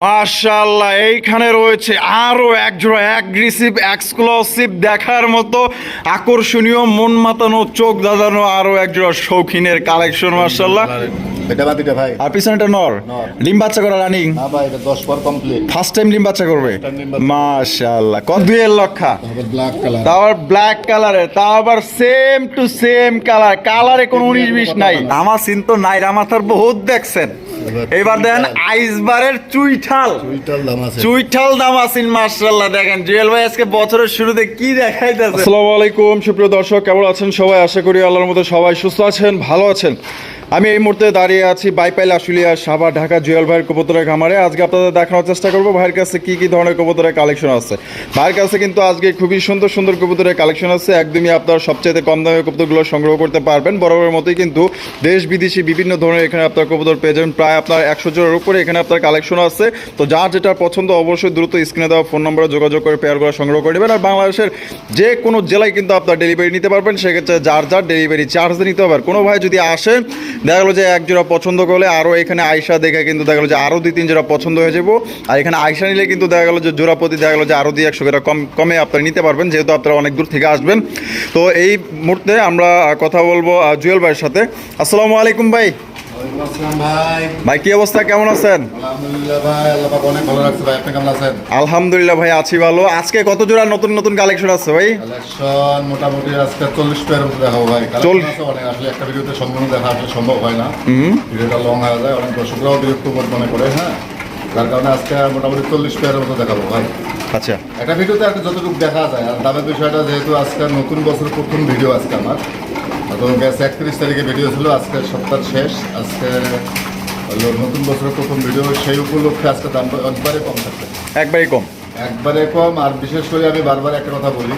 মাশাল্লাহ এইখানে রয়েছে আরও এক জোড়া অ্যাগ্রেসিভ এক্সক্লুসিভ দেখার মতো আকর্ষণীয় মন মাতানো চোখ দাদানো আরও এক জোড়া শৌখিনের কালেকশন মাশাল্লাহ এটা বাদিটা ভাই। আর পিছনেটা নর। নর। ডিম বাচ্চা করা রানিং। না ভাই এটা দশ পর কমপ্লিট ফার্স্ট টাইম ডিম বাচ্চা করবে? Time ডিম বাচ্চা। মাশাল্লাহ কত দুয়ের লক্ষা? ব্ল্যাক কালার তাও ব্ল্যাক কালারের তাও আবার সেম টু সেম কালার কালারে কোনো উনিশ বিশ নাই। আমার সিন তো নাই রামাথার বহুত দেখছেন। এবার দেন আইসবারের চুইঠাল। চুইঠাল দাম আসিন মার্শাল্লাহ দেখেন। জুয়েল ভাই আজকে বছরের শুরুতে কি দেখাইতেছে? আসসালামু আলাইকুম সুপ্রিয় দর্শক কেমন আছেন সবাই? আশা করি আল্লাহর মতো সবাই সুস্থ আছেন ভালো আছেন। আমি এই মুহূর্তে দাঁড়িয়ে আছি বাইপাইল আশুলিয়া সাবা ঢাকা জুয়েল ভাইয়ের কবুতরের খামারে। আজকে আপনাদের দেখানোর চেষ্টা করব ভাইয়ের কাছে কী কী ধরনের কবুতরের কালেকশন আছে। ভাইয়ের কাছে কিন্তু আজকে খুবই সুন্দর সুন্দর কবুতরের কালেকশন আছে। একদমই আপনার সবচেয়ে কম দামে কবুতরগুলো সংগ্রহ করতে পারবেন। বরাবরের মতোই কিন্তু দেশ বিদেশি বিভিন্ন ধরনের এখানে আপনার কবুতর পেয়ে যাবেন। প্রায় আপনার একশো জোড়ার উপরে এখানে আপনার কালেকশন আছে। তো যার যেটা পছন্দ অবশ্যই দ্রুত স্ক্রিনে দেওয়া ফোন নম্বরে যোগাযোগ করে পেয়ারগুলো সংগ্রহ করে নেবেন। আর বাংলাদেশের যে কোনো জেলায় কিন্তু আপনার ডেলিভারি নিতে পারবেন। সেক্ষেত্রে যার যার ডেলিভারি চার্জ নিতে হবে। আর কোনো ভাই যদি আসেন দেখা গেলো যে এক জোড়া পছন্দ করলে আরও এখানে আয়সা দেখে কিন্তু দেখা গেলো যে আরও দুই, তিন জোড়া পছন্দ হয়ে যাব। আর এখানে আয়সা নিলে কিন্তু দেখা গেলো যে জোড়া প্রতি দেখা গেলো যে আরও দুই, একশো কম, কমে আপনারা নিতে পারবেন, যেহেতু আপনারা অনেক দূর থেকে আসবেন। তো এই মুহূর্তে আমরা কথা বলব জুয়েল ভাইয়ের সাথে। আসসালামু আলাইকুম ভাই। ভাই। কি অবস্থা? কেমন আছেন? আলহামদুলিল্লাহ ভাই আছি ভালো। আজকে কত জোড়া নতুন নতুন কালেকশন আছে ভাই? কালেকশন মোটামুটি আজকে চল্লিশ পেয়ার মতো দেখাবো ভাই। চল- কালেকশন আছে অনেক। আসলে একটা ভিডিওতে সম্পূর্ণ দেখা আসলে সম্ভব হয় না। ভিডিওটা লং হয়ে যায় অনেক দর্শকরাও বিরক্ত মনে করে হ্যাঁ? যার কারণে আজকে মোটামুটি চল্লিশ পেয়ারের মতো দেখাবো ভাই। আচ্ছা। একটা ভিডিওতে আর যতটুকু দেখা যায় আর দামের বিষয়টা যেহেতু আজকে নতুন বছর প্রথম ভিডিও আজকে আমার তো গ্যাস একত্রিশ তারিখে ভিডিও ছিল আজকে সপ্তাহ শেষ। আজকে হলো নতুন বছরের প্রথম ভিডিও সেই উপলক্ষে আজকে দামটা একবারে কম থাকবে। একবারই কম। একবারে কম আর বিশেষ করে আমি বারবার একটা কথা বলি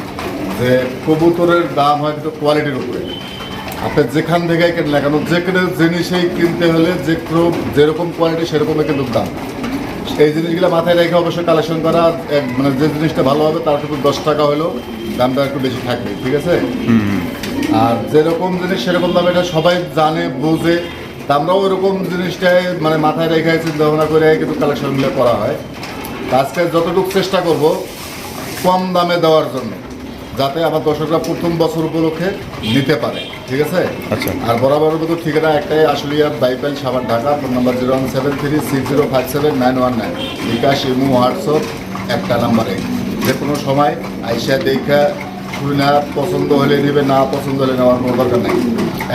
যে কবুতরের দাম হয় কিন্তু কোয়ালিটির উপরে। আপনি যেখান থেকে কেন না কেন যে কোনো জিনিসেই কিনতে হলে যে যেরকম কোয়ালিটি সেরকমই কিন্তু দাম। এই জিনিসগুলো মাথায় রেখে অবশ্যই কালেকশন করা এক- মানে যে জিনিসটা ভালো হবে তার কিন্তু দশ টাকা হলেও দামটা একটু বেশি থাকবে ঠিক আছে? আর যেরকম জিনিস সেরকম দাম এটা সবাই জানে বোঝে। তা আমরাও ওরকম জিনিসটাই মানে মাথায় রেখে চিন্তা ভাবনা করে কিন্তু কালেকশনগুলো করা হয়। আজকে যতটুকু চেষ্টা করব কম দামে দেওয়ার জন্য যাতে আমার দর্শকরা প্রথম বছর উপলক্ষে নিতে পারে ঠিক আছে? আচ্ছা। আর বরাবর মতো ঠিকানা একটাই আসলে আশুলিয়া বাইপাইল সাবান Dhaka phone number zero one seven three six zero five seven nine one nine. BKash imo WhatsApp একটা নাম্বারে। যে কোনো সময় আইসা দেখা শুনে পছন্দ হলে নেবে না পছন্দ হলে নেওয়ার কোনো দরকার নেই।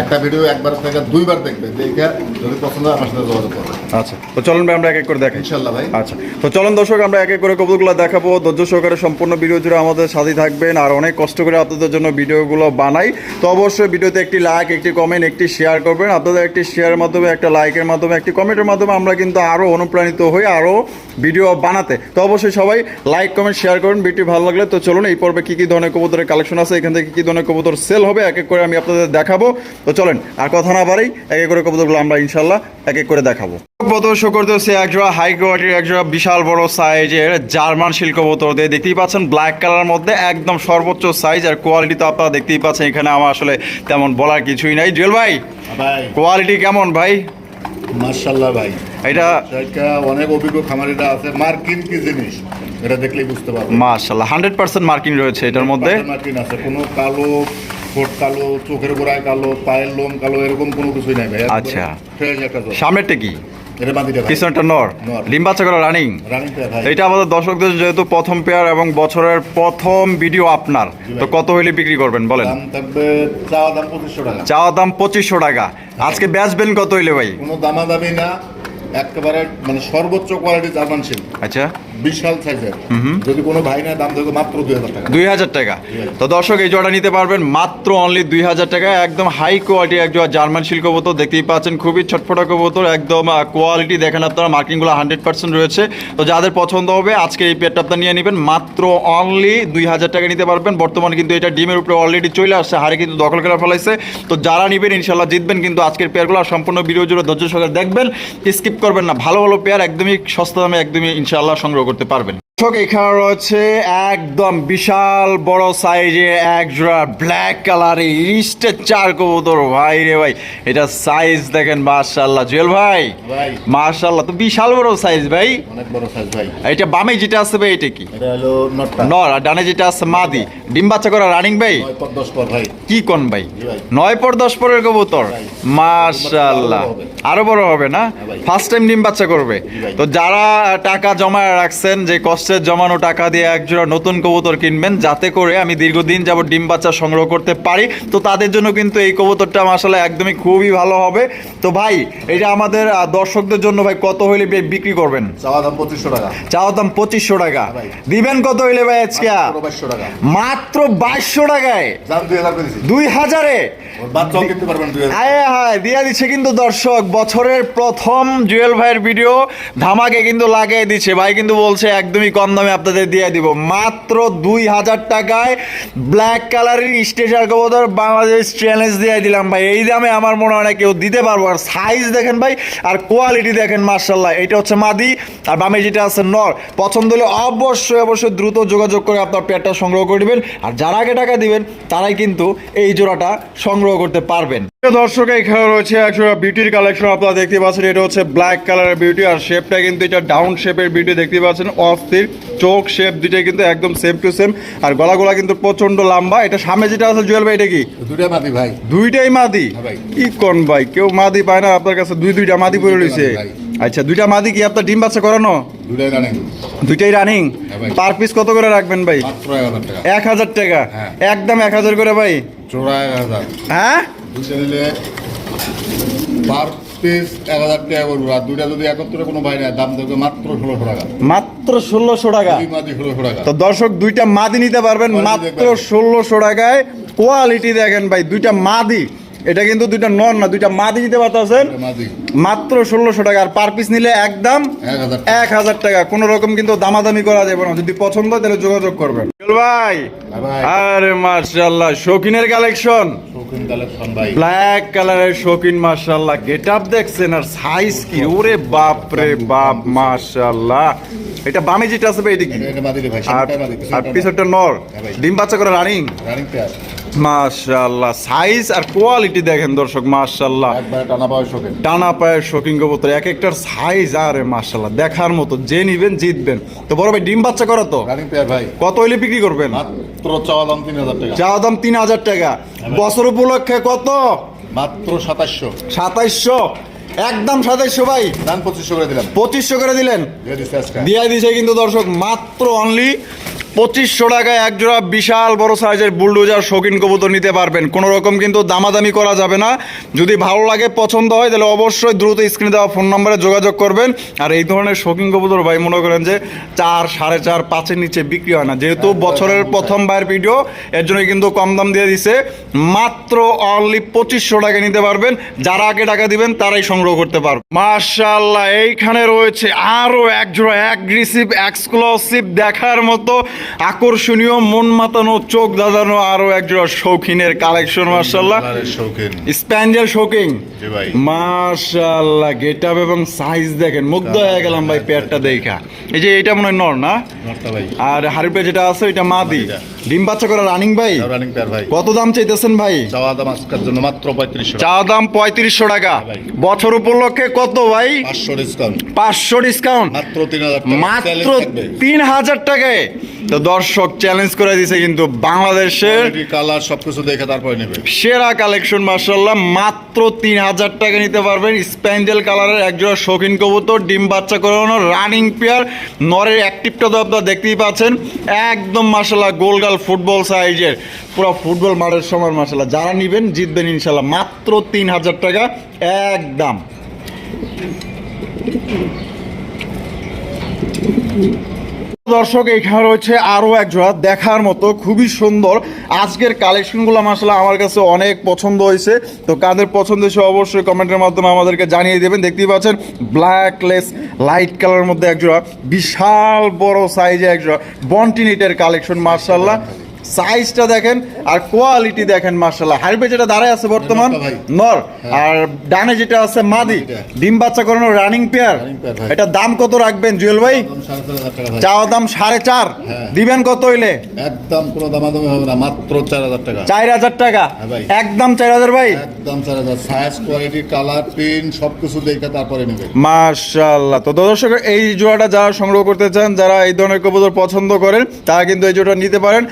একটা ভিডিও একবার থেকে দুইবার দেখবে দেখে যদি পছন্দ হয় আমার সাথে যোগাযোগ করবে। আচ্ছা তো চলুন ভাই আমরা এক এক করে দেখাই। ইনশাল্লাহ ভাই। আচ্ছা তো চলুন দর্শক আমরা এক এক করে কবুতরগুলো দেখাবো। ধৈর্য সহকারে সম্পূর্ণ ভিডিও জুড়ে আমাদের সাথে থাকবেন আর অনেক কষ্ট করে আপনাদের জন্য ভিডিওগুলো বানাই। তো অবশ্যই ভিডিওতে একটি লাইক একটি কমেন্ট একটি শেয়ার করবেন। আপনাদের একটি শেয়ারের মাধ্যমে একটা লাইকের মাধ্যমে একটি কমেন্টের মাধ্যমে আমরা কিন্তু আরও অনুপ্রাণিত হই আরও ভিডিও বানাতে। তো অবশ্যই সবাই লাইক কমেন্ট শেয়ার করুন। ভিডিও ভালো লাগলে তো চলুন এই পর্বে কী কী ধরনের কবুতরের কালেকশন আছে এখান থেকে কী ধরনের কবুতর সেল হবে এক এক করে আমি আপনাদের দেখাবো। তো চলেন আর কথা না বাড়াই এক এক করে কবুতরগুলো আমরা ইনশাল্লাহ এক এক করে দেখাবো। প্রদর্শন করতেছে একজোড়া হাই কোয়ালিটির একজোড়া বিশাল বড় সাইজের জার্মান বোতল দিয়ে দেখতেই পাচ্ছেন ব্ল্যাক কালার মধ্যে একদম সর্বোচ্চ সাইজ আর কোয়ালিটি তো আপনারা দেখতেই পাচ্ছেন এখানে আমার আসলে তেমন বলার কিছুই নাই। জুয়েল ভাই ভাই। কোয়ালিটি কেমন ভাই? মার্শাল্লাহ ভাই। এটা অনেক অভিজ্ঞ খামারিরা আছে মার্কিন কি জিনিস? এটা দেখলেই বুঝতে পারবে মাশাল্লাহ হান্ড্রেড পার্সেন্ট মার্কিং রয়েছে এটার মধ্যে। পাতা মার্কিন আছে। কোনো কালো ঠোঁট কালো চোখের গোড়ায় কালো পায়ের লোম কালো এরকম কোনো কিছুই নাই ভাই। আচ্ছা। ফ্রেশ একটা জল সামনেরটা কি? এটা বাঁধিটা ভাই। পিছনটা নর। নর। ডিম বাচ্চা করা রানিং রানিং পেয়ার ভাই। এটা আমাদের দর্শকদের যেহেতু প্রথম পেয়ার এবং বছরের প্রথম ভিডিও আপনার তো কত হইলে বিক্রি করবেন বলেন? চাওয়া দাম পঁচিশশো টাকা। আজকে বেচবেন কত হইলে ভাই? কোনো দামাদামি না একেবারে মানে সর্বোচ্চ কোয়ালিটি জার্মান আচ্ছা। বিশাল সাইজের যদি কোনো ভাই না দাম থাকবে মাত্র দুই হাজার টাকা। দুই হাজার টাকা। তো দর্শক এই জোড়া নিতে পারবেন মাত্র অনলি দুই হাজার টাকা। একদম হাই কোয়ালিটি এক জোড়া জার্মান শিল্ক বোতল দেখতেই পাচ্ছেন খুবই ছটফটা একদম কোয়ালিটি দেখেন আপনারা মার্কিংগুলো হান্ড্রেড পার্সেন্ট রয়েছে। তো যাদের পছন্দ হবে আজকে এই পেয়ারটা আপনার নিয়ে নেবেন মাত্র অনলি দুই হাজার টাকা নিতে পারবেন। বর্তমানে কিন্তু এটা ডিমের উপরে অলরেডি চলে আসছে হারে কিন্তু দখল করে ফেলাইছে। তো যারা নেবেন ইনশাল্লাহ জিতবেন কিন্তু আজকের পেয়ারগুলো আর সম্পূর্ণ ভিডিও জুড়ে ধৈর্য সহকারে দেখবেন। স্কিপ করবেন না ভালো ভালো পেয়ার একদমই সস্তা দামে একদমই ইনশাল্লাহ সংগ্রহ করতে পারবেন। দর্শক এখানে রয়েছে একদম বিশাল বড় সাইজে এক জোড়া ব্ল্যাক কালারের ইস্টের চার কবুতর। ভাই রে ভাই এটা সাইজ দেখেন মার্শাল্লাহ জুয়েল ভাই মার্শাল্লাহ তো বিশাল বড় সাইজ ভাই। অনেক বড় সাইজ ভাই। এটা বামে যেটা আছে ভাই এটা কি? এটা হলো নটটা। নর আর ডানে যেটা আছে মাদি। ডিম বাচ্চা করা রানিং ভাই? ভাই। কি কোন ভাই? নয় পর দশ পরের কবুতর। ভাই। মাশাল্লাহ আরও বড় হবে। না? হ্যাঁ ফার্স্ট টাইম ডিম বাচ্চা করবে। তো যারা টাকা জমা রাখছেন যে কষ্টের জমানো টাকা দিয়ে একজোড়া নতুন কবুতর কিনবেন যাতে করে আমি দীর্ঘদিন যাব ডিম বাচ্চা সংগ্রহ করতে পারি। তো তাদের জন্য কিন্তু এই কবুতরটা আসলে একদমই খুবই ভালো হবে। তো ভাই এটা আমাদের দর্শকদের জন্য ভাই কত হইলে বিক্রি করবেন? চাওয়া দাম পঁচিশশো টাকা। চাওয়া দাম পঁচিশশো টাকা। দিবেন কত হইলে ভাই আজকে? মাত্র বাইশশো টাকায়। দুই হাজার হায় হায় দিয়া দিচ্ছে কিন্তু দর্শক। বছরের প্রথম জুয়েল ভাইয়ের ভিডিও ধামাকে কিন্তু লাগিয়ে দিচ্ছে ভাই কিন্তু বলছে একদমই কম দামে আপনাদের দিয়ে দিব। মাত্র দুই হাজার টাকায় ব্ল্যাক কালারের স্টেশন কবুতর বাংলাদেশ চ্যালেঞ্জ দিয়ে দিলাম ভাই। এই দামে আমার মনে হয় না কেউ দিতে পারব। আর সাইজ দেখেন ভাই, আর কোয়ালিটি দেখেন মার্শাল্লাহ এটা হচ্ছে মাদি, আর বামে যেটা আছে নর। পছন্দ হলে অবশ্যই অবশ্যই দ্রুত যোগাযোগ করে আপনার পেটটা সংগ্রহ করে দিবেন। আর যারা আগে টাকা দিবেন, তারাই কিন্তু এই জোড়াটা সংগ্রহ করতে পারবেন। দর্শক, এখানে রয়েছে একশো বিউটির কালেকশন আপনারা দেখতে পাচ্ছেন। এটা হচ্ছে ব্ল্যাক কালারের বিউটি আর শেপটা কিন্তু এটা ডাউন শেপের বিউটি দেখতে পাচ্ছেন। অস্থির চোখ শেপ দুইটাই কিন্তু একদম সেম টু সেম আর গলাগুলা কিন্তু প্রচণ্ড লম্বা। এটা সামনে যেটা আছে জুয়েল ভাই এটা কি? দুটা মাটি ভাই। দুইটাই মাদি? হ্যাঁ ভাই। কি কোন ভাই? কেউ মাদি পায় না আপনার কাছে দুই দুইটা মাদি পড়ে রয়েছে। আচ্ছা দুইটা মাদি কি আপনার ডিম বাচ্চা করানো? দুইটাই রানিং হ্যাঁ পার পিস কত করে রাখবেন ভাই? এক হাজার টাকা। হ্যাঁ। একদম এক হাজার করে ভাই? হ্যাঁ? পিস এক হাজার টাকা করব। আর দুইটা যদি একত্রে কোনো ভাই নেয় দাম দেবে মাত্র ষোলোশো টাকা। মাত্র ষোলোশো টাকা। দুই ষোলোশো টাকা। তো দর্শক দুইটা মাদি নিতে পারবেন মাত্র ষোলোশো টাকায়। কোয়ালিটি দেখেন ভাই দুইটা মাদি। এটা কিন্তু দুইটা নন না দুইটা মাদি নিতে পারতেছেন। মাত্র ষোলোশো টাকা। আর পার পিস নিলে একদম এক হাজার টাকা। কোনো রকম কিন্তু দামাদামি করা যাবে না। যদি পছন্দ হয় তাহলে যোগাযোগ করবেন। ভাই। হ্যাঁ ভাই। আরে মার্শাল্লাহ শৌখিনের কালেকশন ব্ল্যাক কালারের শৌখিন মার্শাল্লাহ গেট আপ দেখছেন আর সাইজ কি? ওরে বাপ রে বাপ মার্শাল্লাহ এটা বামে যেটা ভাই এটা কি? আর পিছরটা নর। হ্যাঁ। ডিম বাচ্চা করে রানিং রানিং পেয়ার মাশাআল্লাহ সাইজ আর কোয়ালিটি দেখেন দর্শক মাশাআল্লাহ। একবারে টানা পায়ের শৌখিন। কবুতর এক একটার সাইজ আরে মাশাআল্লাহ দেখার মতো যে নিবেন জিতবেন। তো বড় ভাই ডিম বাচ্চা করো তো? কত হইলে বিক্রি করবেন? মাত্র চাওয়া দাম তিন হাজার টাকা। চা দাম তিন হাজার টাকা। বছর উপলক্ষে কত? মাত্র সাতাশশো। সাতাইশশো একদম সাতাইশশো ভাই। দাম পঁচিশশো করে দিলাম। পঁচিশশো করে দিলেন। দিয়ে দিচ্ছে দিছে কিন্তু দর্শক মাত্র অনলি পঁচিশশো টাকায় এক জোড়া বিশাল বড় সাইজের বুলডোজার শৌখিন কবুতর নিতে পারবেন। কোনো রকম কিন্তু দামাদামি করা যাবে না। যদি ভালো লাগে পছন্দ হয় তাহলে অবশ্যই দ্রুত স্ক্রিনে দেওয়া ফোন নম্বরে যোগাযোগ করবেন। আর এই ধরনের শৌখিন কবুতর ভাই মনে করেন যে চার সাড়ে চার পাঁচের নিচে বিক্রি হয় না। যেহেতু বছরের প্রথম বাইরের ভিডিও এর জন্য কিন্তু কম দাম দিয়ে দিছে। মাত্র অনলি পঁচিশশো টাকা নিতে পারবেন। যারা আগে টাকা দিবেন তারাই সংগ্রহ করতে পারবেন। মার্শাল্লাহ এইখানে রয়েছে আরও এক জোড়া অ্যাগ্রেসিভ এক্সক্লুসিভ দেখার মতো আকর্ষণীয় মন মাতানো চোখ দাদানো আরও এক জোড়া শৌখিনের কালেকশন মার্শাল্লাহ শৌখিন। স্প্যান্ডেল ভাই। মার্শাল্লাহ গেট আপ এবং সাইজ দেখেন মুগ্ধ হয়ে গেলাম ভাই পেয়ারটা দেখা। এই যে এটা মনে হয় নর না? আর হারিপে যেটা আছে ওইটা মাদি। ডিম বাচ্চা করা রানিং ভাই? কত দাম চাইতেছেন ভাই? চাওয়া দাম আজকের জন্য মাত্র পঁয়ত্রিশশো চা দাম পঁয়ত্রিশশো টাকা। বছর উপলক্ষে কত ভাই? পাঁচশো ডিসকাউন্ট পাঁচশো ডিসকাউন্ট মাত্র তিন হাজার টাকা। মাত্র তিন হাজার টাকায়। তো দর্শক চ্যালেঞ্জ করে দিছে কিন্তু বাংলাদেশের কালার সবকিছু দেখে তারপরে নেবে। সেরা কালেকশন মার্শাল্লাহ মাত্র তিন হাজার টাকা নিতে পারবেন স্প্যান্ডেল কালারের একজোড়া শৌখিন কবুতর ডিম বাচ্চা করানো রানিং পেয়ার নরের অ্যাক্টিভটা তো আপনারা দেখতেই পাচ্ছেন। একদম মার্শাল্লাহ গোলগাল ফুটবল সাইজের পুরো ফুটবল মাঠের সময় মার্শাল্লাহ যারা নিবেন জিতবেন ইনশাল্লাহ মাত্র তিন হাজার টাকা একদম। দর্শক, এখানে রয়েছে আরও এক জোড়া দেখার মতো, খুবই সুন্দর। আজকের কালেকশনগুলো আসলে আমার কাছে অনেক পছন্দ হয়েছে। তো কাদের পছন্দ হয়েছে অবশ্যই কমেন্টের মাধ্যমে আমাদেরকে জানিয়ে দেবেন। দেখতেই পাচ্ছেন ব্ল্যাকলেস লাইট কালারের মধ্যে এক জোড়া, বিশাল বড় সাইজে এক জোড়া বন্টিনিটের কালেকশন মার্শাল্লাহ সাইজটা দেখেন আর কোয়ালিটি দেখেন মার্শাল্লাহ হারবে যেটা দাঁড়ায় আছে বর্তমান নর। আর ডানে যেটা আছে মাদি ডিম বাচ্চা করানো রানিং পেয়ার। এটা দাম কত রাখবেন জুয়েল ভাই? চাওয়া দাম সাড়ে চার। হ্যাঁ। দিবেন কত হইলে? একদম কোনো দামাদামি হবে না মাত্র চার হাজার টাকা। চার হাজার টাকা। হ্যাঁ একদম চার হাজার ভাই। একদম চার হাজার। সাইজ কোয়ালিটি কালার প্রিন্ট সব কিছু দেখে তারপরে নেবে মাশাল্লাহ তো দর্শক এই জোড়াটা যারা সংগ্রহ করতে চান যারা এই ধরনের কবুতর পছন্দ করেন তারা কিন্তু এই জোড়াটা নিতে পারেন।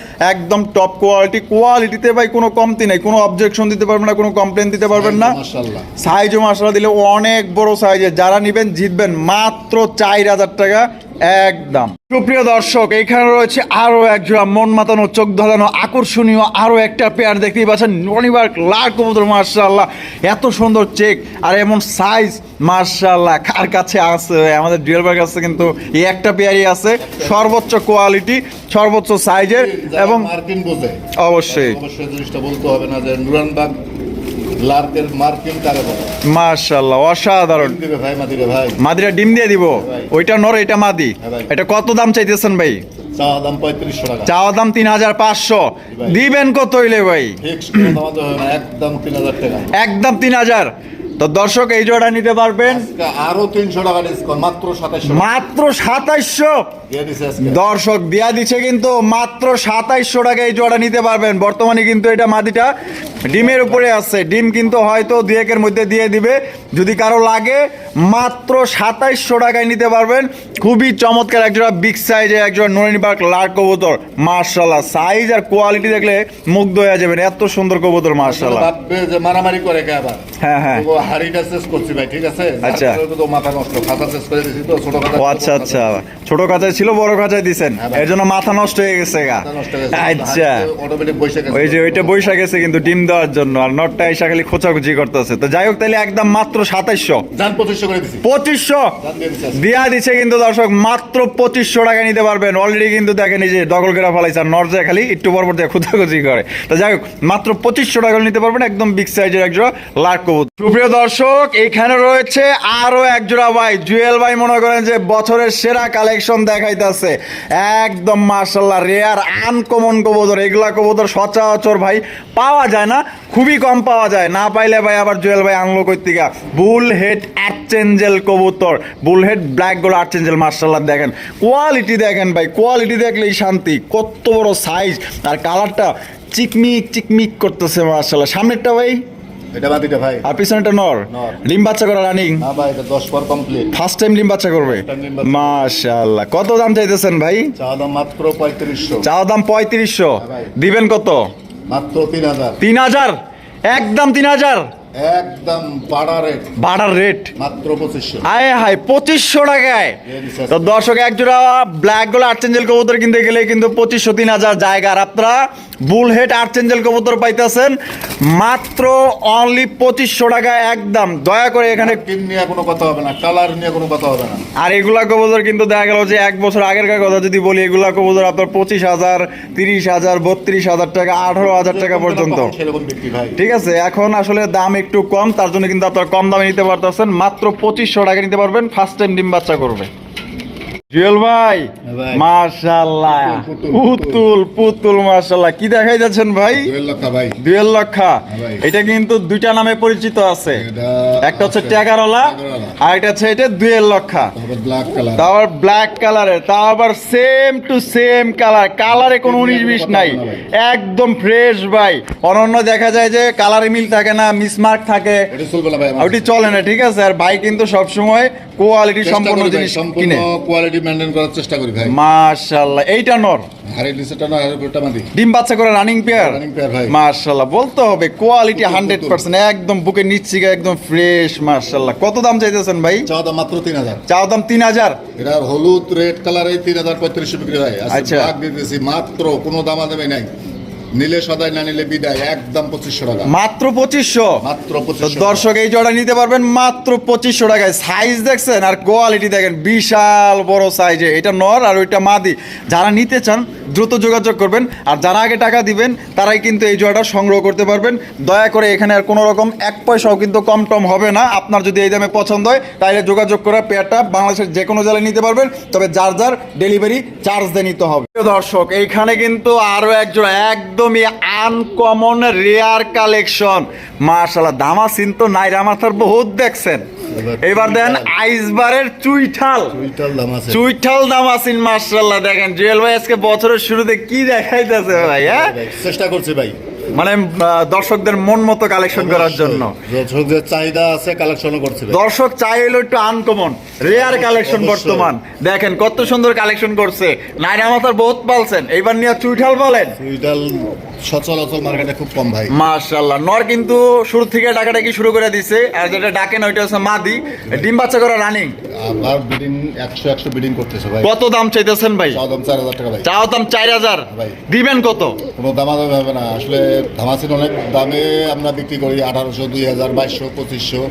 একদম টপ কোয়ালিটি কোয়ালিটিতে ভাই কোনো কমতি নেই কোনো অবজেকশন দিতে পারবেন না কোনো কমপ্লেন দিতে পারবেন না। সাইজও মাসাল্লাহ দিলে অনেক বড় সাইজের যারা নেবেন জিতবেন মাত্র চার হাজার টাকা। একদম। সুপ্রিয় দর্শক এখানে রয়েছে আরও এক জোড়া মন মাতানো চোখ ধরানো আকর্ষণীয় আরও একটা পেয়ার দেখতেই পাচ্ছেন। রনিবার লাল কবুতর মার্শাল্লাহ এত সুন্দর চেক আর এমন সাইজ মার্শাল্লাহ কার কাছে আছে আমাদের ডুয়েলবার কাছে কিন্তু এই একটা পেয়ারই আছে। সর্বোচ্চ কোয়ালিটি সর্বোচ্চ সাইজের এবং অবশ্যই। অবশ্যই জিনিসটা বলতে হবে না যে নুরানবাগ লার্কের মার্কিন কারে বলে। মার্শাল্লাহ অসাধারণ। ভাই মাদিরে ভাই। মাদিরা ডিম দিয়ে দিব। ওইটা নর এটা মাদি। হ্যাঁ এটা কত দাম চাইতেছেন ভাই? চাওয়া দাম পঁয়ত্রিশশো টাকা। চাওয়া দাম তিন হাজার পাঁচশো। দিবেন কত হইলে ভাই? একদম তিন হাজার টাকা। একদম তিন হাজার। তো দর্শক এই জোড়া নিতে পারবেন। আরও তিনশো টাকা ডিসকাউন্ট মাত্র সাতাশশো মাত্র আজকে। দর্শক দেয়া দিচ্ছে কিন্তু মাত্র সাতাইশশো টাকা এই জোড়া নিতে পারবেন। বর্তমানে কিন্তু এটা মাদিটা ডিমের উপরে আছে। ডিম কিন্তু হয়তো দুই একের মধ্যে দিয়ে দিবে। যদি কারও লাগে মাত্র সাতাইশশো টাকায় নিতে পারবেন। খুবই চমৎকার একজোড়া বিগ সাইজে একজোড়া নরিনী পার্ক লাল কবুতর। মার্শাল্লাহ সাইজ আর কোয়ালিটি দেখলে মুগ্ধ হয়ে যাবেন। এত সুন্দর কবুতর মার্শাল্লাহ মারামারি করে হ্যাঁ, হ্যাঁ। তো হাড়িটা শেষ করছি ভাই ঠিক আছে? আচ্ছা। তো মাথা নষ্ট খাতা শেষ করে দিছি তো ছোট খাতা আচ্ছা আচ্ছা। ছোট ছিল বড় দিছেন? হ্যাঁ এর জন্য মাথা নষ্ট হয়ে গেছে গা। আচ্ছা। অটোমেটিক গেছে ওই যে ওইটা বৈশা গেছে কিন্তু ডিম দেওয়ার জন্য আর নটটা এসে খালি খোঁচাখুচি করতেছে। তো যাই হোক তাহলে একদম মাত্র সাতাইশশো। জান পঁচিশশো করে দিছি। পঁচিশশো? জান দিয়ে দিছি কিন্তু দর্শক মাত্র পঁচিশশো টাকা নিতে পারবেন। অলরেডি কিন্তু দেখেন যে দখল করে ফেলাইছে আর নর্জে খালি একটু পর পর দিয়ে খুঁচাখুচি করে। তো যাই হোক মাত্র পঁচিশশো টাকা নিতে পারবেন একদম বিগ সাইজের একজোড়া লাখ কবুতর। সুপ্রিয় দর্শক, এখানে রয়েছে আরও একজোড়া ভাই। জুয়েল ভাই মনে করেন যে বছরের সেরা কালেকশন দেখাইতেছে। একদম মার্শাল্লাহ রেয়ার আনকমন কবুতর। এগুলা কবুতর সচরাচর ভাই পাওয়া যায় না, খুবই কম পাওয়া যায়। না পাইলে ভাই আবার জুয়েল ভাই আনলো কর্তিকা বুল হেড আর্চেঞ্জেল কবুতর। বুল হেড ব্ল্যাক গোল আর্চেঞ্জেল মার্শাল্লাহ দেখেন। কোয়ালিটি দেখেন ভাই কোয়ালিটি দেখলেই শান্তি। কত বড় সাইজ আর কালারটা চিকমিক চিকমিক করতেছে মার্শাল্লাহ সামনেরটা ভাই? এটা বাদিটা ভাই। আর পিছনেরটা নর। নর। ডিম বাচ্চা করা রানিং না ভাই এটা দশ পর কমপ্লিট ফার্স্ট টাইম ডিম বাচ্চা করবে। মাশাআল্লাহ। কত দাম চাইতেছেন ভাই? চাওয়া দাম মাত্র ভাই। দিবেন কত? মাত্র একদম তিন হাজার? একদম পাড়া রেট বাড়ার রেট মাত্র পঁচিশশো। আয় হায় পঁচিশশো টাকায়। তো দর্শক এক জোড়া ব্ল্যাক গোল আর্চেঞ্জেল কবুতর কিনতে গেলে কিন্তু পঁচিশশো তিন হাজার জায়গা আর আপনারা বুলহেড আর্চেঞ্জেল কবুতর পাইতেছেন। মাত্র অনলি পঁচিশশো টাকা একদম। দয়া করে এখানে নিয়ে কোনো কথা হবে না কালার নিয়ে কোনো কথা হবে না। আর এগুলা কবুতর কিন্তু দেখা গেল যে এক বছর আগেরকার কথা যদি বলি এগুলা কবুতর আপনার পঁচিশ হাজার তিরিশ হাজার বত্রিশ হাজার টাকা আঠারো হাজার টাকা পর্যন্ত। ঠিক আছে এখন আসলে দাম একটু কম তার জন্য কিন্তু আপনার কম দামে নিতে পারতেছেন। মাত্র পঁচিশশো টাকা নিতে পারবেন ফার্স্ট টাইম ডিম বাচ্চা করবে। জুয়েল ভাই হ্যাঁ মার্শাল্লাহ পুতুল, পুতুল, পুতুল মার্শাল্লাহ কি দেখাই যাচ্ছেন ভাই ভাই। দুয়েল লক্ষা হ্যাঁ এটা কিন্তু দুইটা নামে পরিচিত আছে। একটা হচ্ছে ট্যাগারওয়ালা। আর এটা হচ্ছে এটা দুয়েল লক্ষা তারপর ব্ল্যাক কালার আবার ব্ল্যাক কালারের তাও আবার সেম টু সেম কালার কালারে কোনো উনিশ বিশ নাই। একদম ফ্রেশ ভাই। অনন্য দেখা যায় যে কালারে মিল থাকে না মিসমার্ক থাকে। ভাই। ওটি চলে না ঠিক আছে? আর ভাই কিন্তু সবসময় কোয়ালিটি সম্পন্ন জিনিস কিনে। কোয়ালিটি মেনটেন করার চেষ্টা করি ভাই। মাশাআল্লাহ এইটা নর। আর এই নিচেটা না আর মাদি ডিম বাচ্চা করে রানিং পেয়ার রানিং পেয়ার ভাই। মাশাআল্লাহ বলতে হবে কোয়ালিটি পুতুল, হান্ড্রেড পুতুল। পার্সেন্ট একদম বুকে নিচ্ছি একদম ফ্রেশ মাশাআল্লাহ কত দাম চাইতেছেন ভাই? চাও দাম মাত্র তিন হাজার। চাও দাম তিন হাজার? এটা হলুদ রেড কালার এই তিন হাজার পঁয়ত্রিশশো বিক্রি হয়। আচ্ছা। আচ্ছা। ভাগ দিয়ে দিয়েছি মাত্র কোনো দামা দেবে নাই। নিলে সদাই না নিলে বিদায় একদম পঁচিশশো টাকা। মাত্র পঁচিশশো? মাত্র দর্শক এই জোড়া নিতে পারবেন মাত্র পঁচিশশো টাকায়। সাইজ দেখছেন আর কোয়ালিটি দেখেন বিশাল বড় সাইজে এটা নর আর ওইটা মাদি। যারা নিতে চান দ্রুত যোগাযোগ করবেন। আর যারা আগে টাকা দিবেন তারাই কিন্তু এই জোড়াটা সংগ্রহ করতে পারবেন। দয়া করে এখানে আর কোনো রকম এক পয়সাও কিন্তু কম টম হবে না। আপনার যদি এই দামে পছন্দ হয় তাহলে যোগাযোগ করে পেয়ারটা বাংলাদেশের যে কোনো জেলায় নিতে পারবেন। তবে যার যার ডেলিভারি চার্জ দিয়ে নিতে হবে। দর্শক এইখানে কিন্তু আরও এক জোড়া একদমই আনকমন রেয়ার কালেকশন মার্শাল্লাহ দামাসিন তো নাইরা মাথার বহুত দেখছেন। এবার দেন আইসবারের চুইঠাল। দাম চুইঠাল দামাসিন মার্শাল্লাহ দেখেন জুয়েল ভাই আজকে বছরের শুরুতে কি দেখাইতেছে ভাই হ্যাঁ? চেষ্টা করছি ভাই। মানে দর্শকদের মন মতো কালেকশন করার জন্য। দর্শকদের চাহিদা আছে কালেকশনও করছি। দর্শক চাই হলো একটু আনকমন রেয়ার কালেকশন বর্তমান। দেখেন কত সুন্দর কালেকশন করছে। নাইরা মাথার বহুত পালছেন। এইবার নিয়ে চুইঠাল বলেন। কুইন্টাল সচরাচর মার্কেটে খুব কম ভাই। মাশাল্লাহ নর কিন্তু শুরু থেকে ডাকাডাকি শুরু করে দিছে। আর যেটা ডাকে না ওইটা হচ্ছে মাদি। ডিম বাচ্চা করা রানিং আবার বিডিং একশো একশো বিডিং করতেছে ভাই। কত দাম চাইতেছেন ভাই? চাও দাম চার হাজার টাকা ভাই। চাও দাম চার হাজার। ভাই। দিবেন কত? কোনো দামাদামি হবে না। আসলে ধামাসিন অনেক দামে আমরা বিক্রি করি আঠারোশো দুই হাজার বাইশশো পঁচিশশো।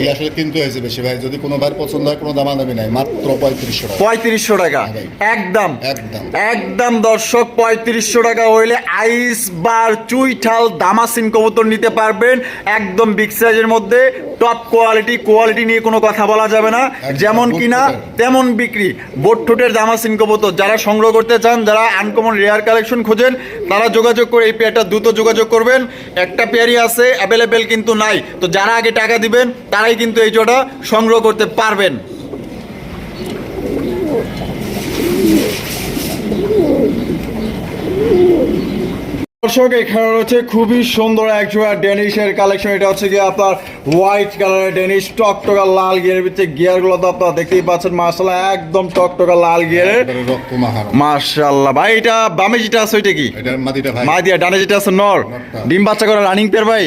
এই আসলে কিনতে হয়েছে বেশি ভাই যদি কোনো ভাই পছন্দ হয় কোনো দামাদামি নাই মাত্র পঁয়ত্রিশশো টাকা। পঁয়ত্রিশশো টাকা। ভাই। একদম। একদম। একদম দর্শক পঁয়ত্রিশশো টাকা হইলে আইস বার চুইঠাল দামাসিন কবুতর নিতে পারবেন। একদম বিগ সাইজের মধ্যে টপ কোয়ালিটি কোয়ালিটি নিয়ে কোনো কথা বলা যাবে না। যেমন কিনা তেমন বিক্রি। বোট বোটঠোঁটের দামা কবুতর যারা সংগ্রহ করতে চান যারা আনকমন রেয়ার কালেকশন খোঁজেন তারা যোগাযোগ করে এই পেয়ারটা দ্রুত যোগাযোগ করবেন। একটা পেয়ারই আছে অ্যাভেলেবেল কিন্তু নাই। তো যারা আগে টাকা দিবেন তারাই কিন্তু এই জোটা সংগ্রহ করতে পারবেন। দর্শক এখানে রয়েছে খুবই সুন্দর এক জোড়া ডেনিশের কালেকশন এটা হচ্ছে কি আপনার হোয়াইট কালারের ডেনিশ টকটকা লাল গিয়ারের ভিতরে গিয়ারগুলো তো আপনারা দেখতেই পাচ্ছেন মার্শাল্লাহ একদম টকটকা লাল গিয়ারের মার্শাল্লাহ ভাই এটা বামে যেটা আছে ওইটা কি? মা দিয়া ডানে যেটা আছে নর। ডিম বাচ্চা করা রানিং পেয়ার ভাই।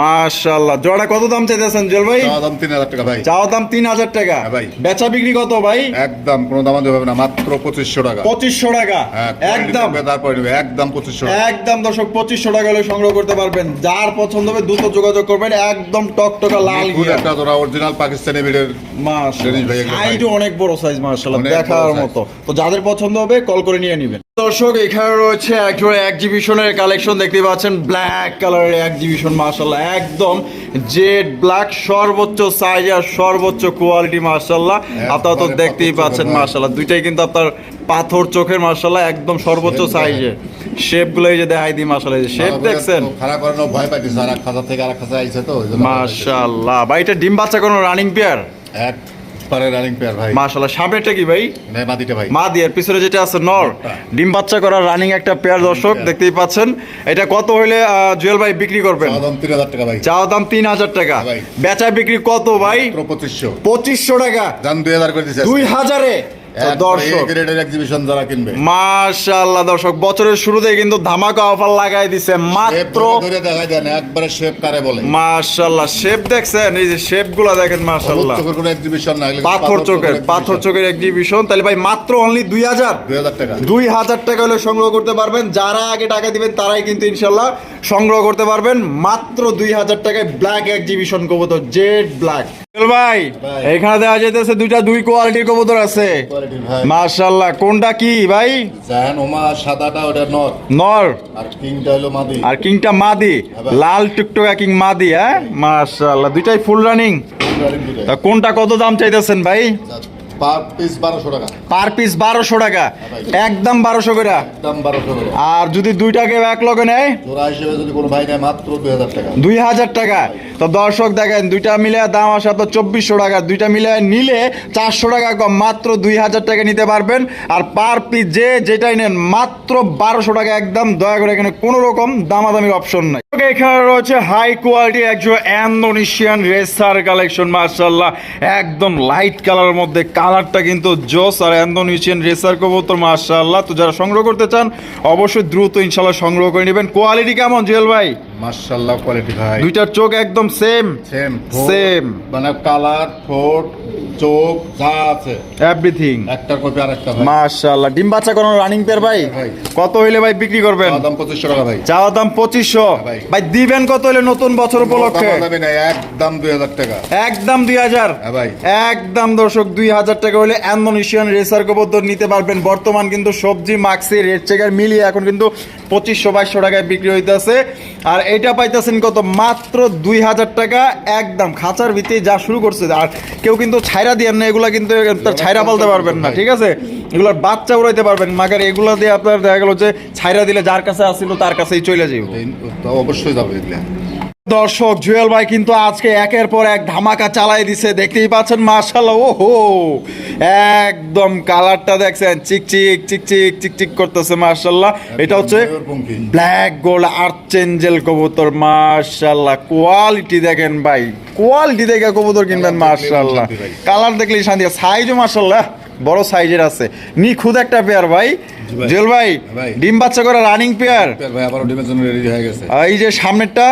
মার্শাল্লাহ জোড়াটা কত দাম চাইতেছেন জল ভাই? চাওয়া দাম তিন হাজার টাকা ভাই। চাও দাম তিন হাজার টাকা। হ্যাঁ ভাই। বেচা বিক্রি কত ভাই? একদম কোনো দামাদামি হবে না মাত্র পঁচিশশো টাকা। পঁচিশশো টাকা। হ্যাঁ, একদম। তারপরে একদম পঁচিশশো একদম দর্শক পঁচিশশো টাকা হলে সংগ্রহ করতে পারবেন। যার পছন্দ হবে দ্রুত যোগাযোগ করবেন। একদম টকটকা লাল অরিজিনাল পাকিস্তানি বিডের ডেনিশ ভাই সাইজও অনেক বড় সাইজ মার্শাল্লাহ দেখার মতো। তো যাদের পছন্দ হবে কল করে নিয়ে নেবেন। দর্শক এখানে রয়েছে একজোড়া এক্সিবিশনের কালেকশন দেখতে পাচ্ছেন ব্ল্যাক কালারের এক্সিবিশন মার্শাল্লাহ একদম জেড ব্ল্যাক সর্বোচ্চ সাইজ আর সর্বোচ্চ কোয়ালিটি মার্শাল্লাহ আপনারা তো দেখতেই পাচ্ছেন মার্শাল্লাহ দুইটাই কিন্তু আপনার পাথর চোখের মার্শাল্লাহ একদম সর্বোচ্চ সাইজে শেপগুলো এই যে দেখাই দিই মার্শাল্লাহ শেপ দেখছেন? খারাপ করে না ভয় পাইতেছে আর এক খাতা থেকে আর এক খাতা আইছে তো। মাশাল্লাহ ভাই এটা ডিম বাচ্চা কোনো রানিং পেয়ার একবারে রানিং পেয়ার ভাই। সামনেটা কি ভাই? ভাই মাটিটা ভাই। মা দিয়ার পিছনে যেটা আছে নর। ডিম বাচ্চা করা রানিং একটা পেয়ার দর্শক দেখতেই পাচ্ছেন। এটা কত হইলে জুয়েল ভাই বিক্রি করবেন? দাম তিন হাজার টাকা ভাই। চাও দাম তিন হাজার টাকা। বেচা বিক্রি কত ভাই? মাত্র পঁচিশশো। পঁচিশশো টাকা। দাম দুই হাজার করে দিচ্ছে দুই হাজারে? তো দর্শক। গ্রেডের এক্সিবিশন যারা কিনবে। মাশাল্লাহ দর্শক বছরের শুরুতেই কিন্তু ধামাকা অফার লাগাই দিছে মাত্র ধরে দেখাই দেন একবারে শেপ কারে বলে। মাশাল্লাহ শেপ দেখছেন? এই যে শেপ দেখেন হলুদ কোনো এক্সিবিশন না পাথর চোখের পাথর চোখের এক্সিবিশন তাহলে ভাই মাত্র অনলি দুই হাজার। দুই হাজার টাকা। দুই হাজার টাকা হলে সংগ্রহ করতে পারবেন। যারা আগে টাকা দিবেন তারাই কিন্তু ইনশাল্লাহ সংগ্রহ করতে পারবেন। মাত্র দুই হাজার টাকায় ব্ল্যাক এক্সিবিশন কবুতর জেড ব্ল্যাক ভাই। এখানে যাইতেছে দুইটা দুই কোয়ালিটির কবুতর আছে। কোনটা কি ভাই? জাহান ওমা সাদাটা ওটা নট নর। আর কিংটা হলো মাদি। আর কিংটা মাদি লাল টুকটুকা কিং মাদি হ্যাঁ? দুইটাই ফুল রানিং কোনটা কত দাম চাইতেছেন ভাই? পার পিস বারোশো টাকা। পার পিস বারোশো টাকা। একদম বারোশো করে। আর যদি দুইটাকে এক লগে নেয়? জোড়া হিসেবে যদি কোনো ভাই নেয় মাত্র দুই হাজার টাকা। তো দর্শক দেখেন দুইটা মিলে দাম আসা তো চব্বিশশো টাকা। দুইটা মিলে নিলে চারশো টাকা কম মাত্র দুই হাজার টাকা নিতে পারবেন। আর পার পিস যে যেটাই নেন মাত্র বারোশো টাকা। একদম দয়া করে এখানে কোনো রকম দামাদামির অপশন নাই। এখানে রয়েছে হাই কোয়ালিটি একজন অ্যান্ডোনেশিয়ান রেসার কালেকশন মার্শাল্লাহ একদম লাইট কালারের মধ্যে কালারটা কিন্তু জোস আর অ্যান্ডোনেশিয়ান রেসার কবুতর মার্শাল্লাহ তো যারা সংগ্রহ করতে চান, অবশ্যই দ্রুত ইনশাল্লাহ সংগ্রহ করে নেবেন। কোয়ালিটি কেমন, জুয়েল ভাই? মার্শাল্লাহ কোয়ালিটি ভাই। দুইটার চোখ একদম সেম সেম Same. মানে কালার ঠোঁট চোখ যা আছে। এভরিথিং কপি আর একটা ভাই। মাশাআল্লাহ। ডিম বাচ্চা কোনো রানিং পেয়ার ভাই? ভাই। কত হইলে ভাই বিক্রি করবেন? দাম পঁচিশশো টাকা ভাই। চাওয়া দাম পঁচিশশো। ভাই। ভাই দিবেন কত হইলে নতুন বছর উপলক্ষে? একদম দুই হাজার টাকা। একদম দুই হাজার? হ্যাঁ ভাই। একদম দর্শক দুই হাজার টাকা হলে অ্যামনিশিয়ান রেসার কবুতর নিতে পারবেন। বর্তমান কিন্তু সবজি মাক্সি রেড চেকার মিলিয়ে এখন কিন্তু পঁচিশশো বাইশশো টাকায় বিক্রি হইতেছে। আর এটা পাইতেছেন কত? মাত্র দুই হাজার টাকা একদম খাঁচার ভিতরে যা শুরু করছে। আর কেউ কিন্তু ছাইরা দিয়ে না, এগুলা কিন্তু ছাইরা পালতে পারবেন না, ঠিক আছে? এগুলোর বাচ্চা উড়াইতে পারবেন, মাগার এগুলো দিয়ে আপনার দেখা গেল যে ছাইরা দিলে যার কাছে আসছিল তার কাছেই চলে যাইব। অবশ্যই যাবে দর্শক জুয়েল ভাই কিন্তু আজকে একের পর এক ধামাকা চালাই দিছে। দেখতেই পাচ্ছেন মার্শাল্লাহ ও হো একদম কালারটা দেখছেন চিক চিক চিক চিক চিক চিক করতেছে মার্শাল্লাহ এটা হচ্ছে ব্ল্যাক গোল্ড আর্চেঞ্জেল কবুতর মার্শাল্লাহ কোয়ালিটি দেখেন ভাই কোয়ালিটি দেখে কবুতর কিনবেন মার্শাল্লাহ। কালার দেখলেই শান্তি সাইজও মার্শাল্লাহ বড় সাইজের আছে। নিখুঁত একটা পেয়ার ভাই। জুয়েল ভাই। ডিম বাচ্চা করা রানিং পেয়ার এই যে সামনেরটা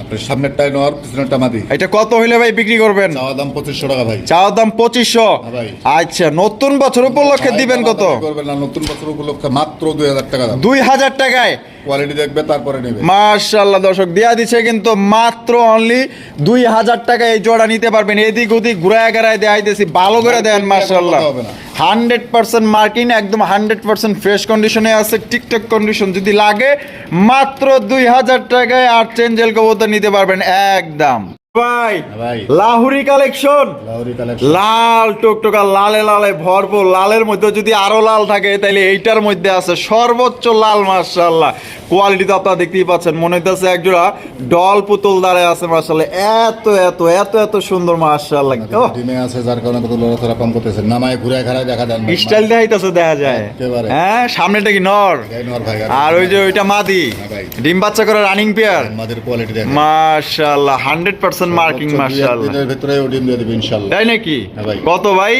আপনার সামনেরটাই নর পিছনেরটা মাদি। এটা কত হইলে ভাই বিক্রি করবেন? চাওয়া দাম পঁচিশশো টাকা ভাই। দাম পঁচিশশো? হ্যাঁ আচ্ছা নতুন বছর উপলক্ষে দিবেন কত? করবেন না নতুন বছর উপলক্ষে মাত্র দুই হাজার টাকা দুই হাজার টাকায়? কোয়ালিটি দেখবে তারপরে নেবে। দর্শক দেয়া দিচ্ছে কিন্তু মাত্র অনলি দুই হাজার টাকা এই জোড়া নিতে পারবেন। এদিক ওদিক ঘুরায় গেড়ায় দেখাই দিয়েছি ভালো করে দেন মার্শাল্লাহ হবে না। হান্ড্রেড পার্সেন্ট মার্কিন, একদম হান্ড্রেড পার্সেন্ট ফ্রেশ কন্ডিশনে আছে, টিকটক কন্ডিশন যদি লাগে, মাত্র দুই হাজার টাকায় আর চেঞ্জেল কবতা নিতে পারবেন, একদম। ভাই ভাই। লাহুরি কালেকশন লাল টুকটুকা লালে লালে ভরপুর লালের মধ্যে যদি আরও লাল থাকে তাহলে এইটার মধ্যে আছে সর্বোচ্চ লাল মার্শাল্লাহ কোয়ালিটি তো আপনারা দেখতেই পাচ্ছেন মনে হইতেছে একজোড়া ডল পুতুল দাঁড়ায় আছে মার্শাল্লাহ এত এত এত এত সুন্দর মার্শাল্লাহ ডিমে আছে যার কারণে কত লড়াচড়া কম করতেছে নামায় ঘুরে ঘাড়ায় দেখা দেন স্টাইল দেখাইতেছে দেখা যায়। হ্যাঁ সামনেটা কি নর? আর ওই যে ওইটা মাদি। হ্যাঁ ডিম বাচ্চা করে রানিং পেয়ার আমাদের কোয়ালিটি মার্শাল্লাহ হান্ড্রেড পার্সেন্ট মার্কিং মার্শাল মার্শাল্লাহ দিনের ভিতরে ও দিয়ে দেবে ইনশাল্লাহ তাই নাকি? হ্যাঁ ভাই। কত ভাই?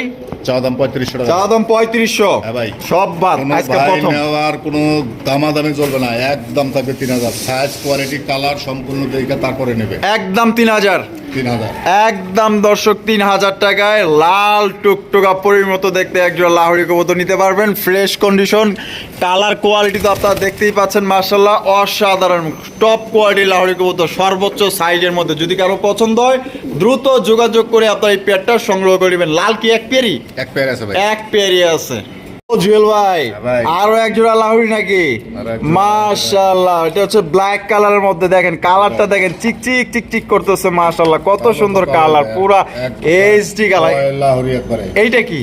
চা দাম পঁয়ত্রিশশো টাকা। চা দাম পঁয়ত্রিশশো। হ্যাঁ ভাই। সব বাদ কোনো আজকে ভাই প্রথম। নেওয়ার কোনো দামাদামি চলবে না। একদম থাকবে তিন হাজার। সাইজ কোয়ালিটি কালার সম্পূর্ণ দেখে তারপরে নেবে। একদম তিন হাজার। একদম দর্শক তিন হাজার টাকায় লাল টুকটুকা পরির মতো দেখতে একজন লাহড়ি কবুতর নিতে পারবেন। ফ্রেশ কন্ডিশন কালার কোয়ালিটি তো আপনারা দেখতেই পাচ্ছেন মার্শাল্লাহ অসাধারণ। টপ কোয়ালিটি লাহড়ি কবুতর সর্বোচ্চ সাইজের মধ্যে। যদি কারও পছন্দ হয় দ্রুত যোগাযোগ করে আপনার এই পেয়ারটা সংগ্রহ করবেন লাল কি এক পেয়ারই? এক পেয়ার আছে ভাই। এক পেয়ারই আছে। ও জুয়েল ভাই হ্যাঁ আরও এক জোড়া লাহুরি নাকি? মাশাআল্লাহ এটা হচ্ছে ব্ল্যাক কালারের মধ্যে দেখেন কালারটা দেখেন চিক চিক চিক চিক করতেছে মাশাআল্লাহ কত সুন্দর কালার পুরা এইচডি কালার লাহুরি একবারে। এইটা কি?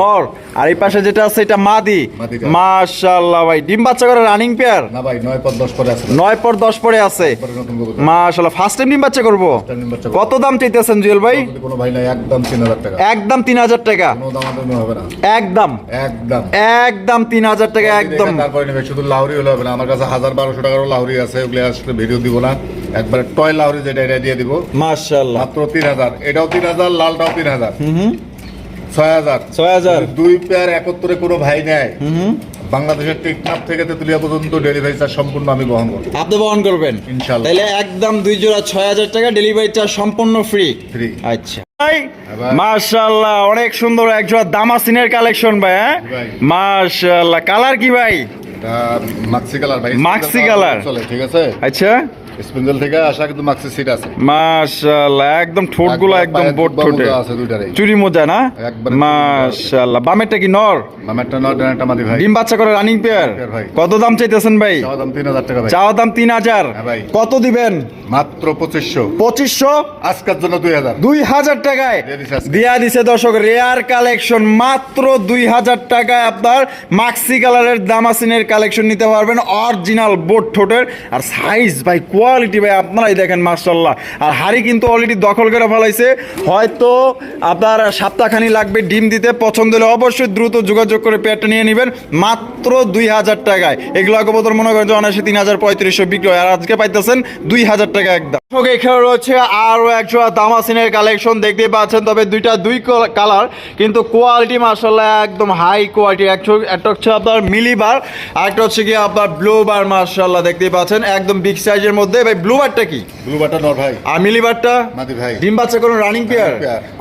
নর। আর এই পাশে যেটা আছে এটা মাদি। মাশাআল্লাহ ভাই। ডিম বাচ্চা করে রানিং পেয়ার না ভাই নয় পর দশ করে আছে নয় পর দশ পরে আছে মাশাআল্লাহ। ফার্স্ট টাইম ডিম বাচ্চা করব। কত দাম চাইতেছেন জুয়েল ভাই? কোনো একদম তিন হাজার টাকা। একদম তিন হাজার টাকা। কোনো দামাদামি হবে না। একদম। একদম। একদম তিন হাজার টাকা একদম। তারপরে নেবে। শুধু লাহোরি হলে হবে না। আমার কাছে হাজার বারোশো টাকারও লাহোরি আছে ওগুলো আসলে ভিডিও দিব না। একবারে টয় লাহোরি যেটা এটা দিয়ে দিব। মাশাআল্লাহ। মাত্র তিন হাজার। এটাও তিন হাজার লালটাও তিন হাজার। ছয় হাজার। ছয় হাজার। দুই পেয়ার একত্রে কোনো ভাই নেয় বাংলাদেশের টেকনাফ থেকে তেতুলিয়া পর্যন্ত ডেলিভারি চার্জ সম্পূর্ণ আমি বহন করব আপনি বহন করবেন। তাহলে একদম দুই জোড়া ছয় হাজার টাকা ডেলিভারি চার্জ সম্পূর্ণ ফ্রি Free। আচ্ছা। মাশাআল্লাহ অনেক সুন্দর এক জোড়া দামাসিনের কালেকশন ভাই হ্যাঁ? মাশাআল্লাহ কালার কি ভাই? মাক্সি কালার ভাই মাক্সি কালার। ঠিক আছে? আচ্ছা। স্পেন্ডেল থেকে আসা কিন্তু মাক্সি সিট আছে। মাশাআল্লাহ একদম ঠোঁটগুলো একদম বোট ঠোঁটে। আছে দুইটারই। চুরি মোজা না? মাশাআল্লাহ বামেরটা কি নর? ডানাটা মাদি ভাই। ডিম বাচ্চা করে রানিং পেয়ার কত দাম চাইতেছেন ভাই? চাওয়া দাম তিন হাজার টাকা ভাই। চাওয়া দাম তিন হাজার। হ্যাঁ ভাই। কত দিবেন? মাত্র পঁচিশশো। পঁচিশশো? আজকের জন্য দুই হাজার। দুই হাজার টাকায়। দিয়ে দিছে দর্শক রেয়ার কালেকশন মাত্র দুই হাজার টাকায় আপনার মাক্সি কালারের দামাসিনের কালেকশন নিতে পারবেন। অরিজিনাল বোট ঠোঁটের। আর সাইজ ভাই কোয়ালিটি ভাই, আপনারাই দেখেন মার্শাল্লাহ আর হাড়ি কিন্তু অলরেডি দখল করে ফেলাইছে। হয়তো আপনার সপ্তাহখানি লাগবে ডিম দিতে। পছন্দ হলে অবশ্যই দ্রুত যোগাযোগ করে পেয়ারটা নিয়ে নেবেন। মাত্র দুই হাজার টাকায়। এগুলো কবতর মনে করেন যে অনায়াসে তিন হাজার পঁয়ত্রিশশো বিক্রি হয়। আর আজকে পাইতেছেন দুই হাজার টাকা একদম। এখানে রয়েছে আরও একশো দামাসিনের কালেকশন দেখতে পাচ্ছেন, তবে দুইটা দুই কালার কিন্তু কোয়ালিটি মার্শাল্লাহ একদম হাই কোয়ালিটি একশো একটা হচ্ছে আপনার মিলিবার, আর একটা হচ্ছে কি আপনার ব্লু বার মার্শাল্লাহ দেখতে পাচ্ছেন, একদম বিগ সাইজের মধ্যে। মধ্যে ভাই ব্লু বারটা কি? ব্লু বাটার নর ভাই। আর মিলি বারটা মাদি ভাই। ডিম বাচ্চা কোনো রানিং পেয়ার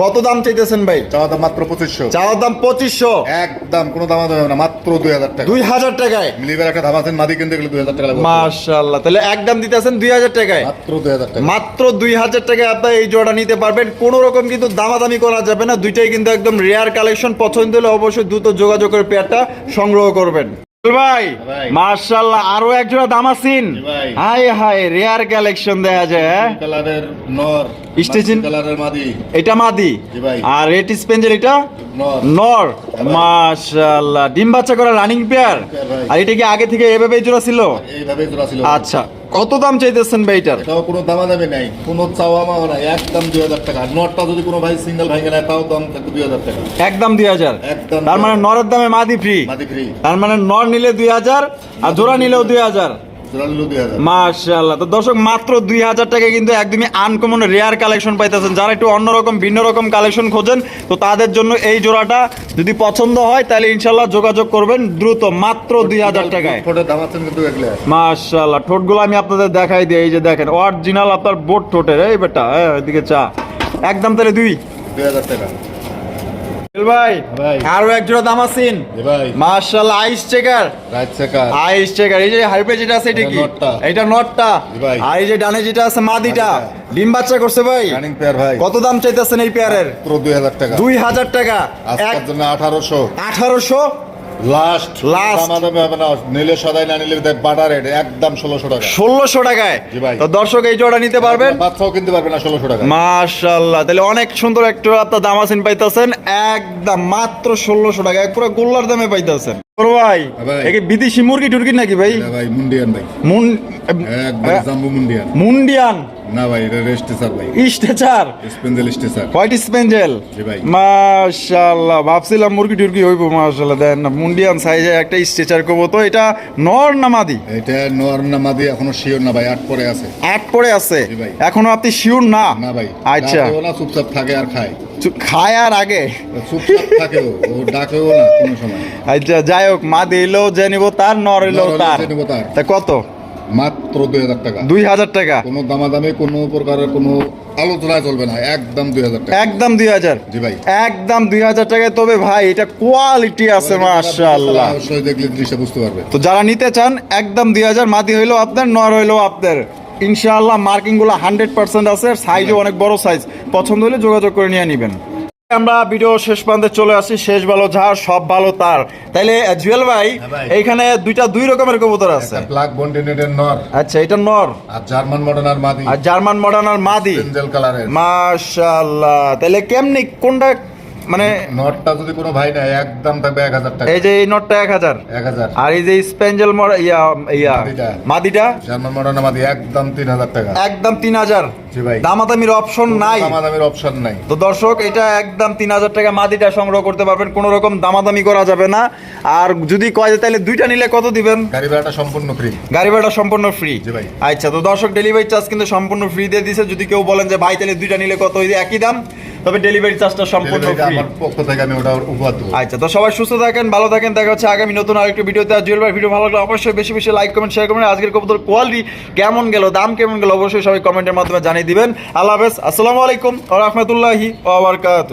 কত দাম চাইতেছেন ভাই? চাওয়া দাম মাত্র পঁচিশশো। চাওয়ার দাম পঁচিশশো। একদম কোনো দাম দেবে না মাত্র দুই হাজার টাকা। দুই হাজার টাকায়? মিলিবার একটা দাম আছেন মাদি কিনতে গেলে দুই হাজার টাকা লাগবে। মাশাল্লাহ তাহলে একদম দিতেছেন দুই হাজার টাকায়? মাত্র দুই হাজার টাকা। মাত্র দুই হাজার টাকায় আপনার এই জোড়া নিতে পারবেন। কোনো রকম কিন্তু দামাদামি করা যাবে না দুইটাই কিন্তু একদম রেয়ার কালেকশন পছন্দ হলে অবশ্যই দ্রুত যোগাযোগ করে পেয়ারটা সংগ্রহ করবেন। ভাই ভাই। মার্শাল্লাহ আরও এক জোড়া দামাসিন ভাই। হাই হাই রেয়ার কালেকশন দেখা যায় হ্যাঁ? কালারের নর স্টেজিন- কালারের মাদি। এটা মাদি। আর রেড স্পেঞ্জেল এটা? নর। মাশাআল্লাহ ডিম বাচ্চা করা রানিং পেয়ার আর এটা কি আগে থেকে এভাবে জোড়া ছিল? এইভাবে জোড়া ছিল। আচ্ছা। কত দাম চাইতেছেন ভাই এটার? এটাও কোনো দামা দামি নাই। কোনো চাওয়া মাওয়া নাই। একদম দুই হাজার টাকা। নটটা যদি কোনো ভাই সিঙ্গেল ভাঙে নেয় তাও দাম থাকবে দুই হাজার টাকা। একদম দুই হাজার? একদম তার মানে নরের দামে মাদি ফ্রি মাদি ফ্রি তার মানে নর নিলে দুই হাজার আর জোড়া নিলেও দুই হাজার। মাশাআল্লাহ। তো দর্শক মাত্র দুই হাজার টাকা কিন্তু একদমই আনকমন রেয়ার কালেকশন পাইতেছেন। যারা একটু অন্যরকম ভিন্ন রকম কালেকশন খোঁজেন তো তাদের জন্য এই জোড়াটা যদি পছন্দ হয় তাহলে ইনশাল্লাহ যোগাযোগ করবেন দ্রুত মাত্র দুই হাজার টাকায়। মাশাআল্লাহ। ঠোঁটগুলো আমি আপনাদের দেখাই দিই এই যে দেখেন অরিজিনাল আপনার বোট ঠোঁটের এই বেটা হ্যাঁ এদিকে চা। একদম তাহলে দুই। দুই হাজার টাকা। ভাই ভাই। আরও এক জোড়া দাম আছেন জি ভাই। মাশাআল্লাহ আইস চেকার আইস চেকার এই যে হাইপে যেটা আছে এটা কি? নটটা। এটা নটটা। আর এই যে ডানে যেটা আছে মাদিটা। ডিম বাচ্চা করছে ভাই। ভাই। কত দাম চাইতেছেন এই পেয়ারের পুরো দুই হাজার টাকা। দুই হাজার টাকা। জন্য আঠারোশো। আঠারোশো? লাস্ট নিলে সদাই না নিলে রেট একদম ষোলোশো টাকা। ষোলোশো টাকায়। তো দর্শক এই জোড়া নিতে পারবেন? বাচ্চাও কিনতে না ষোলোশো টাকা মাশাল্লাহ তাহলে অনেক সুন্দর একটা আপনার দাম আছেন পাইতেছেন। একদম মাত্র ষোলোশো টাকা পুরো গোল্লার দামে পাইতেছেন। ভাই ভাই। একে বিদেশি মুরগি টুরগি নাকি ভাই? মুন্ডিয়ান ভাই। মুন জাম্বু মুন্ডিয়ান। মুন্ডিয়ান? না ভাই এটা রেস্টেসার ভাই। স্টেচার স্পেন্ডেল স্টেসার হোয়াইট স্পেঞ্জেল? জি ভাই। মাশাল্লাহ ভাবছিলাম মুরগি টুরগি হইব মাশাল্লাহ দেন না মুন্ডিয়ান সাইজে একটা স্ট্রেচার করব। তো এটা নর এটা নর এখনও শিওর না ভাই আট পরে আছে। পরে আছে। এখনও আপনি শিওর না? না ভাই। আচ্ছা। চুপচাপ থাকে আর খায়। চু- খায় আর আগে। আচ্ছা যাই হোক মাদি এলেও যে নিব তার নর এলেও তার। তা কত? মাত্র দুই হাজার টাকা। দুই হাজার টাকা? কোনো দামাদামি কোনো প্রকারের কোনো আলোচনায় চলবে না। একদম দুই হাজার টাকা। একদম দুই হাজার? জি ভাই। একদম দুই হাজার টাকায়। তবে ভাই এটা কোয়ালিটি আছে মাশাল্লাহ অবশ্যই দেখলে জিনিসটা বুঝতে পারবে। তো যারা নিতে চান একদম দুই হাজার মাদি হইল আপনার নর হইল আপনার। ইনশাআল্লাহ মার্কিংগুলো হান্ড্রেড পার্সেন্ট আছে সাইজও অনেক বড় সাইজ পছন্দ হলে যোগাযোগ করে নিয়ে নেবেন। আমরা ভিডিও শেষ প্রান্তে চলে আসি শেষ ভালো ঝাড় সব ভালো তার। তাইলে জুয়েল ভাই হ্যাঁ ভাই। এইখানে দুইটা দুই রকমের কবুতর আছে। ব্ল্যাক বন্টিনেটের নর। আচ্ছা এটা নর। আর জার্মান মডার্ন আর মাদি। আর জার্মান মডার্ন আর মাদি। পেনজেল কালারের মাশাআল্লাহ। তাহলে কেমনি কোনটা মানে নটটা যদি কোনো ভাই নেয় একদম থাকবে এক হাজার টাকা। এই যে এই নটটা এক হাজার। এক হাজার। আর এই যে স্পেঞ্জেল ইয়া ইয়া মাদিটা। জার্মান মডার্ন মাদি একদম তিন হাজার টাকা। একদম তিন হাজার। দামাদামির অপশন নাই। দামাদামির অপশন নাই। তো দর্শক এটা একদম তিন হাজার টাকা মাদিটা সংগ্রহ করতে পারবেন কোনো রকম দামাদামি করা যাবে না। আর যদি কয় যে তাহলে দুইটা নিলে কত দিবেন? গাড়ি ভাড়াটা সম্পূর্ণ ফ্রি গাড়ি ভাড়া সম্পূর্ণ ফ্রি ভাই। আচ্ছা তো দর্শক ডেলিভারি চার্জ কিন্তু সম্পূর্ণ ফ্রি দিয়ে দিছে। যদি কেউ বলেন যে ভাই তাহলে দুইটা নিলে কত? একই দাম। তবে ডেলিভারি চার্জটা সম্পূর্ণ ফ্রি আমার পক্ষ থেকে আমি ওটা উপহার দেবো। আচ্ছা তো সবাই সুস্থ থাকেন ভালো থাকেন। দেখা হচ্ছে আগামী নতুন আরেকটি ভিডিওতে। আর জুয়েল ভাই ভিডিও ভালো লাগলে অবশ্যই বেশি বেশি লাইক কমেন্ট শেয়ার করবেন। আজকের কবুতর কোয়ালিটি কেমন গেল দাম কেমন গেল অবশ্যই সবাই কমেন্টের মাধ্যমে জানিয়ে দিবেন। আল্লাহ হাফেজ। আসসালামু আলাইকুম রহমতুল্লাহি ওবরকাত